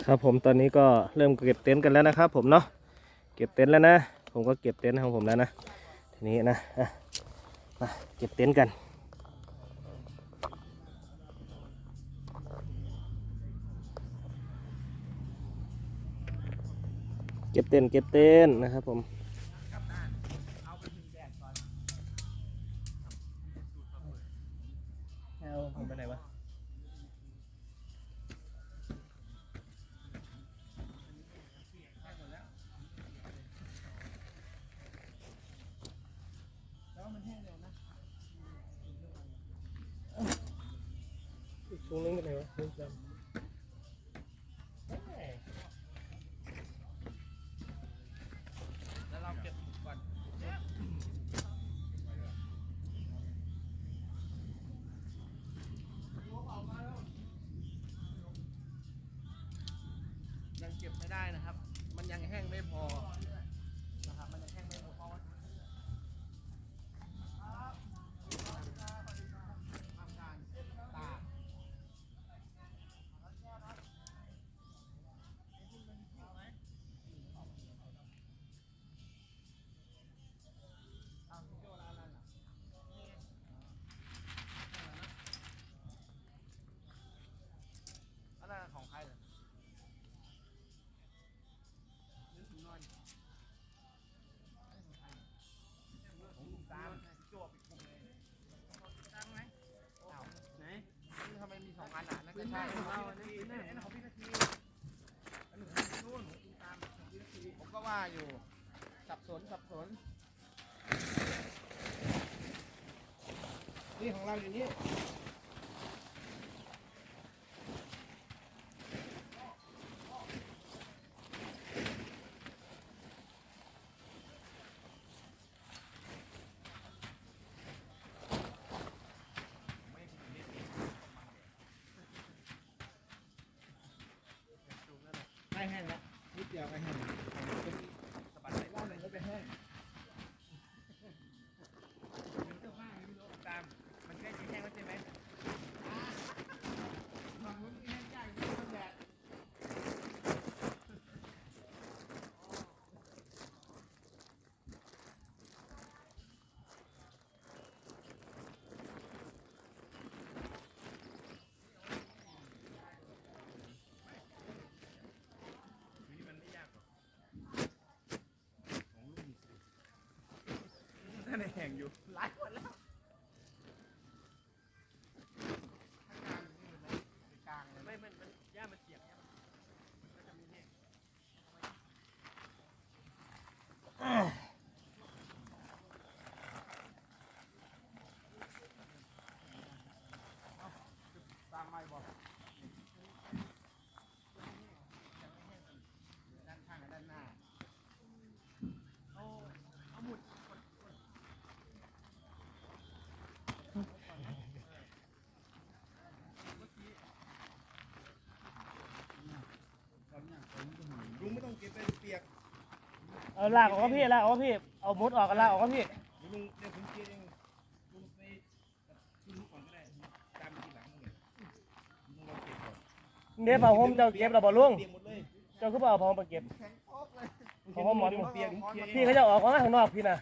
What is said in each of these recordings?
ครับผมตอนนี้ก็เริ่มเก็บเต็นท์กันแล้วนะครับ ผมเนาะเก็บเต็นท์แล้วนะ ผมก็เก็บเต็นท์ของผมแล้วนะทีนี้นะมาเก็บเต็นท์กันเก็บเต็นท์เก็บเต็นท์นะครับผม อีกถุงนึงเป็นไงวะไม่จำ ผมก็ว่าอยู่ สับสน สับสน นี่ของเราอยู่นี่ ไม่แห้งแล้วนิดเดียวก็แห้งสบายใจล่าเลยก็ไปแห้งมีเสื้อผ้ามีโลตามมันแค่จะแห้งแล้วใช่ไหมฝั่งนู้นมีแห้งใหญ่มีต้นแดดนี่มันไม่ยากหรอกของลูกมีสิ คะแนแห้งอยู่หลายคนแล้ว กลางเลยไม่มันมันหญ้ามันเสียบเนี่ยมันก็จะมีแห้งเอาตามไม้บอกด้านข้างกับด้านหน้าเอาเอาหมุดกดกดลุงไม่ต้องเก็บไปเปียก เอาลากออกก็พี่ลากออกก็พี่เอามุดออกกันลากออกก็พี่เดี๋ยวลุงเดี๋ยวผมเก็บเองลุงไปกับคุณลุงก่อนก็ได้ตามทีหลังเลยลุงเราเก็บก่อนเดี๋ยวเผาผมเจ้าเก็บเราบ่ลุงเปียกหมดเลยเจ้าคือบ่เอาผมไปเก็บของพ่อหมอน เปียกลุงเปียกพี่เขาจะออกมาข้างนอกพี่นะ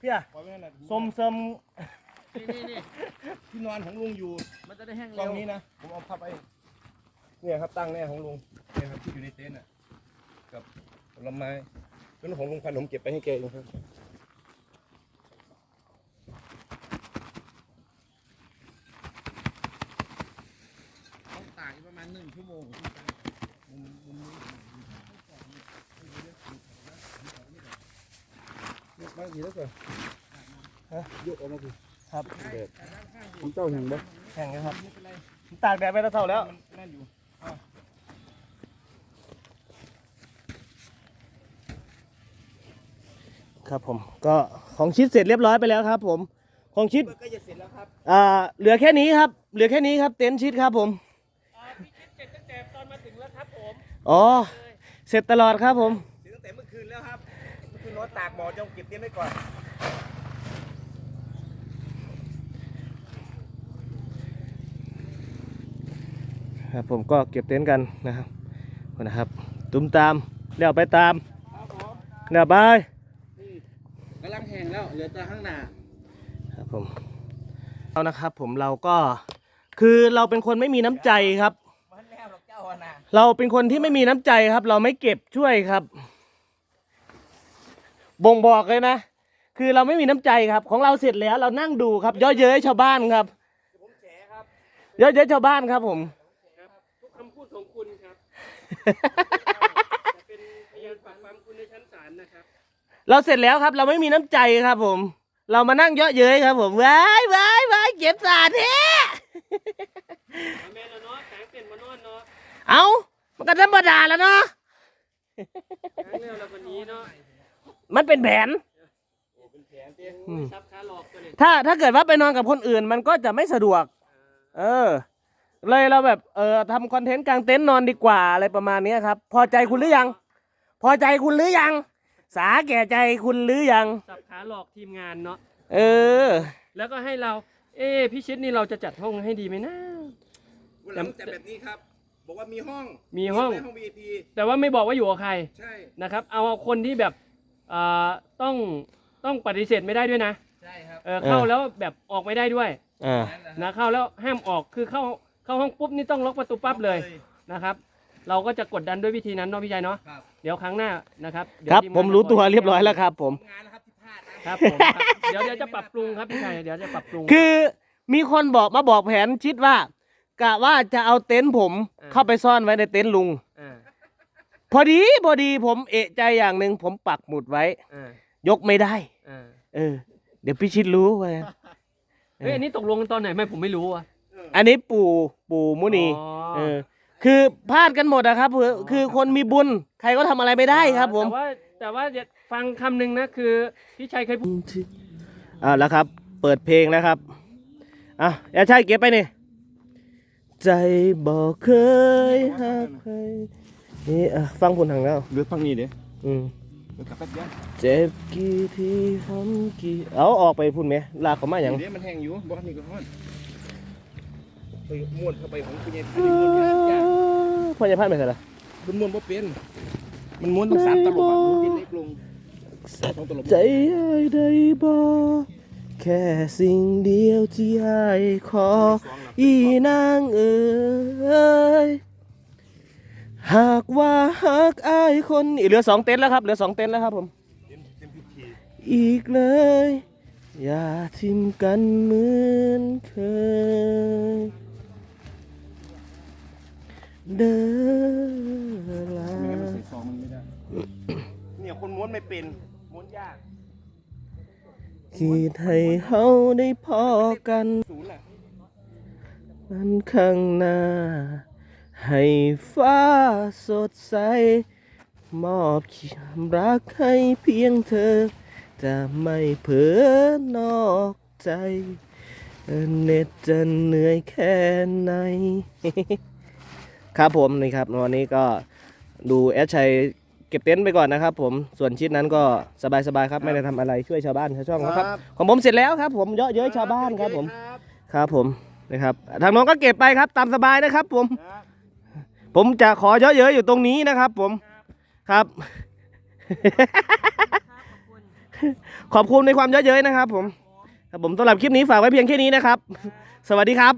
พี่อะปล่อยไว้นั่นแหละสมเสริมนี่นี่นี่ที่นอนของลุงอยู่มันจะได้แห้งกเร็อวงนี้นะผมเอาพับไอ้เนี่ยครับตั้งแน่ของลุงเนี่ยครับที่อยู่ในเต็นท์อะกับผลไม้ เป็นของลุงพันผมเก็บไปให้แกเองครับต้องตากประมาณหนึ่งชั่วโมงมุมมุมนี้ยกมากี่แล้วก่อนฮะยกออกมากี่ครับเด็ดผมเจ้าเห็นบ่แข่งกันครับไม่เป็นไรตากแดดไปแล้วเท่าแล้วมันนั่นอยู่ ครับผมก็ของชิดเสร็จเรียบร้อยไปแล้วครับ ผมของชิดก็จะเสร็จแล้วครับอ่าเหลือแค่นี้ครับ เหลือแค่นี้ครับ เต็นท์ชิดครับผมพี่ชิดเสร็จตั้งแต่ตอนมาถึงแล้วครับผมอ๋อเสร็จตลอดครับผมเสร็จตั้งแต่เมื่อคืนแล้วครับเมื่อคืนนอนตากหมอจะเก็บเต็นท์ไว้ก่อนครับผมก็เก็บเต็นท์กันนะครับนะครับ ตุ้มตามเดี๋ยวไปตามครับผมเดี๋ยวไปนี่ กำลังแห้งแล้วเหลือแต่ข้างหน้าครับผมเอานะครับ ผมเราก็คือเราเป็นคนไม่มีน้ำใจครับ มันแล้วหรอกเจ้าอะนะเราเป็นคนที่ไม่มีน้ำใจครับ เราไม่เก็บช่วยครับ บ่งบอกเลยนะ คือเราไม่มีน้ำใจครับ ของเราเสร็จแล้วเรานั่งดูครับเย่อเย้ยชาวบ้านครับผมแฉครับเย่อเย้ยชาวบ้านครับ ผม ทุกคำพูดของคุณครับ จะเป็นพยานปากความคุณในชั้นศาลนะครับ เราเสร็จแล้วครับ เราไม่มีน้ำใจครับผม เรามานั่งเยอะเย้ยครับ ผมว้ายว้ายว้ายเก็บสาดเท้แม่ละเนาะแสงเต็นมานอนเนาะเอามันก็ธรรมดาแล้วเนาะครั้งแล้วแล้ววันนี้เนาะมันเป็นแผน เป็นแผนเตี้ยซับขาหลอกตัวนี้ถ้าถ้าเกิดว่าไปนอนกับคนอื่นมันก็จะไม่สะดวก เออ เลยเราแบบเออทำคอนเทนต์กลางเต็นท์นอนดีกว่าอะไรประมาณนี้ครับ พอใจคุณหรือยัง พอใจคุณหรือยัง สาแก่ใจคุณหรือยัง สับขาหลอกทีมงานเนาะเออ แล้วก็ให้เรา เอ๊ะพี่ชิดนี่เราจะจัดห้องให้ดีไหมนะ วันหลังจัดแบบนี้ครับ บอกว่ามีห้องมีห้องไว้ห้อง VIP แต่ว่าไม่บอกว่าอยู่กับใครใช่ นะครับเอาคนที่แบบเอ่อต้องต้องปฏิเสธไม่ได้ด้วยนะใช่ครับ เออเข้าเออ แล้วแบบออกไม่ได้ด้วยอ่า นะเข้าแล้วห้ามออกคือเข้าเข้าห้องปุ๊บนี่ต้องล็อกประตูปั๊บเลยนะครับ เราก็จะกดดันด้วยวิธีนั้นเนาะพี่ชัยเนาะครับเดี๋ยวครั้งหน้านะครับเดี๋ยวครับ ทีงานผมรู้ตัวเรียบร้อยแล้วครับ ผม งานนะครับที่พลาดนะ ครับผมครับเดี๋ยวเดี๋ยวจะปรับปรุงครับพี่ชัยเดี๋ยวจะปรับปรุง คือมีคนบอกมาบอกแผนชิดว่ากะว่าจะเอาเต็นท์ผมอ่า เข้าไปซ่อนไว้ในเต็นท์ลุง อ่าพอดีพอดีผมเอะใจอย่างหนึ่งผมปักหมุดไว้ อ่ายกไม่ได้ อ่าเออ เดี๋ยวพี่ชิดรู้ไว้เฮ้ยอันนี้ตกลงกันตอนไหนไม่ผมไม่รู้อะอันนี้ปู่ปู่มุนีอ๋อเออ คือพลาดกันหมดอะครับคือคือคนมีบุญใครก็ทำอะไรไม่ได้ครับผมแต่ว่าแต่ว่าอย่าฟังคำหนึ่งนะคือพี่ชัยเคยพูดอ่าแล้วครับ เปิดเพลงนะครับอะอย่าใช่เก็บไปนี่ใจบอกเคยหักใครนี่อะฟังผลทางแล้วเลือกฟังนี้เด้อืมเลือกแป๊บเดียวเจ็บกี่ทีทำกี่เอาออกไปพุ่นไหมลากเขามาอย่างเดี๋ยวมันแห้งอยู่บอกนี่ก็ฮ้อนไปม้วนเข้าไปของคุณยายอันนี้ม้วนยาก ยากพ่อจะพลาดไปเถอะล่ะมันม้วนบ่เป็นมันม้วนต้องสามตลบอะม้วนเย็นเล็กลงสองตลบใจไอ้ายได้บอกแค่สิ่งเดียวที่ไอ้ายขอ อีนางเอ๋ยหากว่าหักอายคนอีเหลือสองเต็นท์แล้วครับเหลือสองเต็นท์แล้วครับผมอีกเลย อย่าทิมกันเหมือนเคย เดินลาไม่งั้นมันใส่ซองมันไม่ได้ เนี่ยคนม้วนไม่เป็น ม้วนยากคิดให้เฮาได้พอกัน ศูนย์แหละมันข้างหน้า ให้ฟ้าสดใส มอบความรักให้เพียงเธอ จะไม่เผลอนอกใจเหน็ดจะเหนื่อยแค่ไหน ครับผมนี่ครับวันนี้ก็ดูแอดชัยเก็บเต็นท์ไปก่อนนะครับ ผมส่วนชิดนั้นก็สบายๆครับไม่ได้ทำอะไรช่วยชาวบ้านชาวช่องนะครับ ของผมเสร็จแล้วครับ ผมเยอะเย้ยชาวบ้านครับผมครับผมนะครับทางน้องก็เก็บไปครับตามสบายนะครับ ผม ผมจะขอเยอะเย้ยอยู่ตรงนี้นะครับ ผมครับ ขอบคุณในความเยอะเย้ยนะครับ ผมครับผมสำหรับคลิปนี้ฝากไว้เพียงแค่นี้นะครับ สวัสดีครับ